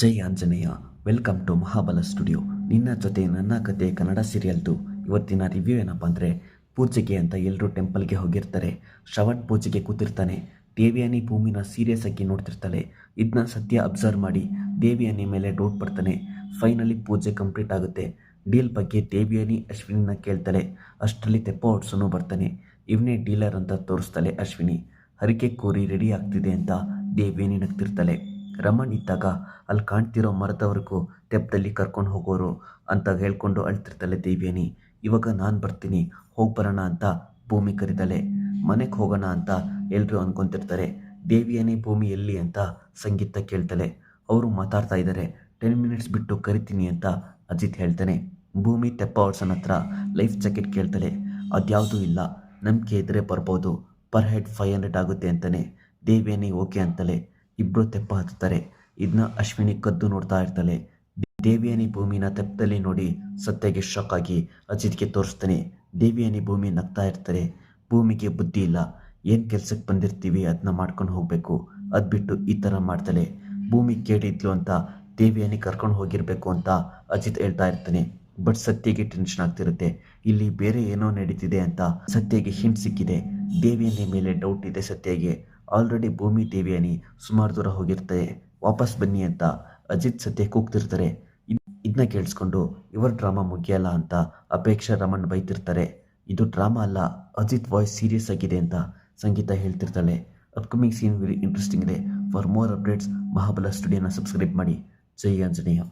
Jai Anjaneya, welcome to Mahabala studio. ನಿನ್ನ ಜೊತೆ ನನ್ನ ಕತೆ ಕನ್ನಡ ಸೀರಿಯಲ್ದು. ಇವತ್ತಿನ ರಿವ್ಯೂ ಏನಪ್ಪ ಅಂದರೆ, ಪೂಜೆಗೆ ಅಂತ ಎಲ್ಲರೂ ಟೆಂಪಲ್ಗೆ ಹೋಗಿರ್ತಾರೆ. ಶ್ರವಣ್ ಪೂಜೆಗೆ ಕೂತಿರ್ತಾನೆ. ದೇವಿಯಾನಿ ಭೂಮಿನ ಸೀರಿಯಸ್ ಆಗಿ ನೋಡ್ತಿರ್ತಾಳೆ. ಇದನ್ನ ಸತ್ಯ ಅಬ್ಸರ್ವ್ ಮಾಡಿ ದೇವಿಯಾನಿ ಮೇಲೆ ಡೌಟ್ ಬರ್ತಾನೆ ಫೈನಲಿ ಪೂಜೆ ಕಂಪ್ಲೀಟ್ ಆಗುತ್ತೆ. ಡೀಲ್ ಬಗ್ಗೆ ದೇವಿಯಾನಿ ಅಶ್ವಿನಿನ ಕೇಳ್ತಾಳೆ. ಅಷ್ಟರಲ್ಲಿ ತೆಪ್ಪ ಹೊಡ್ಸೋನು ಬರ್ತಾನೆ. ಇವನೇ ಡೀಲರ್ ಅಂತ ತೋರಿಸ್ತಾಳೆ ಅಶ್ವಿನಿ. ಹರಿಕೆ ಕೋರಿ ರೆಡಿ ಆಗ್ತಿದೆ ಅಂತ ದೇವಿಯಾನಿ ನಗ್ತಿರ್ತಾಳೆ. ರಮಣ್ ಇದ್ದಾಗ ಅಲ್ಲಿ ಕಾಣ್ತಿರೋ ಮರದವರೆಗೂ ತೆಪ್ಪದಲ್ಲಿ ಕರ್ಕೊಂಡು ಹೋಗೋರು ಅಂತ ಹೇಳ್ಕೊಂಡು ಅಳ್ತಿರ್ತಾಳೆ ದೇವಿಯನಿ. ಇವಾಗ ನಾನು ಬರ್ತೀನಿ, ಹೋಗಿ ಬರೋಣ ಅಂತ ಭೂಮಿ ಕರೀತಾಳೆ. ಮನೆಗೆ ಹೋಗೋಣ ಅಂತ ಎಲ್ಲರೂ ಅಂದ್ಕೊತಿರ್ತಾರೆ ದೇವಿಯನಿ ಭೂಮಿ ಎಲ್ಲಿ ಅಂತ ಸಂಗೀತ ಕೇಳ್ತಾಳೆ. ಅವರು ಮಾತಾಡ್ತಾ ಇದ್ದಾರೆ ಟೆನ್ ಮಿನಿಟ್ಸ್ ಬಿಟ್ಟು ಕರಿತೀನಿ ಅಂತ ಅಜಿತ್ ಹೇಳ್ತಾನೆ. ಭೂಮಿ ತೆಪ್ಪ ಹೊಡ್ಸನ್ ಹತ್ರ ಲೈಫ್ ಜಾಕೆಟ್ ಕೇಳ್ತಾಳೆ. ಅದ್ಯಾವುದೂ ಇಲ್ಲ, ನಂಬಿಕೆ ಇದ್ದರೆ ಬರ್ಬೋದು, ಪರ್ ಹೆಡ್ ಫೈವ್ ಹಂಡ್ರೆಡ್ ಆಗುತ್ತೆ ಅಂತಾನೆ. ದೇವಿಯನಿ ಓಕೆ ಅಂತಾಳೆ. ಇಬ್ಬರು ತೆಪ್ಪ ಹತ್ತುತ್ತಾರೆ. ಇದನ್ನ ಅಶ್ವಿನಿ ಕದ್ದು ನೋಡ್ತಾ ಇರ್ತಾಳೆ. ದೇವಿಯಾನಿ ಭೂಮಿನ ತೆಪ್ಪದಲ್ಲಿ ನೋಡಿ ಸತ್ಯಗೆ ಶಾಕ್ ಆಗಿ ಅಜಿತ್ಗೆ ತೋರಿಸ್ತಾನೆ. ದೇವಿಯಾನಿ ಭೂಮಿ ನಗ್ತಾ ಇರ್ತಾರೆ. ಭೂಮಿಗೆ ಬುದ್ಧಿ ಇಲ್ಲ. ಏನು ಕೆಲ್ಸಕ್ಕೆ ಬಂದಿರ್ತೀವಿ ಅದನ್ನ ಮಾಡ್ಕೊಂಡು ಹೋಗಬೇಕು. ಅದು ಬಿಟ್ಟು ಈ ಥರ ಮಾಡ್ತಾಳೆ. ಭೂಮಿ ಕೇಳಿದ್ಲು ಅಂತ ದೇವಿಯಾನಿ ಕರ್ಕೊಂಡು ಹೋಗಿರಬೇಕು ಅಂತ ಅಜಿತ್ ಹೇಳ್ತಾ ಇರ್ತಾನೆ. ಬಟ್ ಸತ್ಯಗೆ ಟೆನ್ಷನ್ ಆಗ್ತಿರುತ್ತೆ. ಇಲ್ಲಿ ಬೇರೆ ಏನೋ ನಡೀತಿದೆ ಅಂತ ಸತ್ಯಗೆ ಹಿಂಟ್ ಸಿಕ್ಕಿದೆ. ದೇವಿಯಾನಿ ಮೇಲೆ ಡೌಟ್ ಇದೆ ಸತ್ಯಗೆ. ಆಲ್ರೆಡಿ ಭೂಮಿ ದೇವಿಯಾನಿ ಸುಮಾರು ದೂರ ಹೋಗಿರ್ತಾರೆ ವಾಪಸ್ ಬನ್ನಿ ಅಂತ ಅಜಿತ್ ಸತ್ಯ ಕೂಗ್ತಿರ್ತಾರೆ. ಇದನ್ನ ಕೇಳಿಸ್ಕೊಂಡು, ಇವರ ಡ್ರಾಮಾ ಮುಗಿಯಲ್ಲ ಅಂತ ಅಪೇಕ್ಷಾ ರಮಣ್ ಬೈತಿರ್ತಾರೆ. ಇದು ಡ್ರಾಮಾ ಅಲ್ಲ, ಅಜಿತ್ ವಾಯ್ಸ್ ಸೀರಿಯಸ್ ಆಗಿದೆ ಅಂತ ಸಂಗೀತ ಹೇಳ್ತಿರ್ತಾಳೆ. ಅಪ್ಕಮಿಂಗ್ ಸೀನ್ ವೆರಿ ಇಂಟ್ರೆಸ್ಟಿಂಗ್ ಇದೆ. ಫಾರ್ ಮೋರ್ ಅಪ್ಡೇಟ್ಸ್ ಮಹಾಬಲ ಸ್ಟುಡಿಯೋನ ಸಬ್ಸ್ಕ್ರೈಬ್ ಮಾಡಿ. ಜೈ ಆಂಜನೇಯ.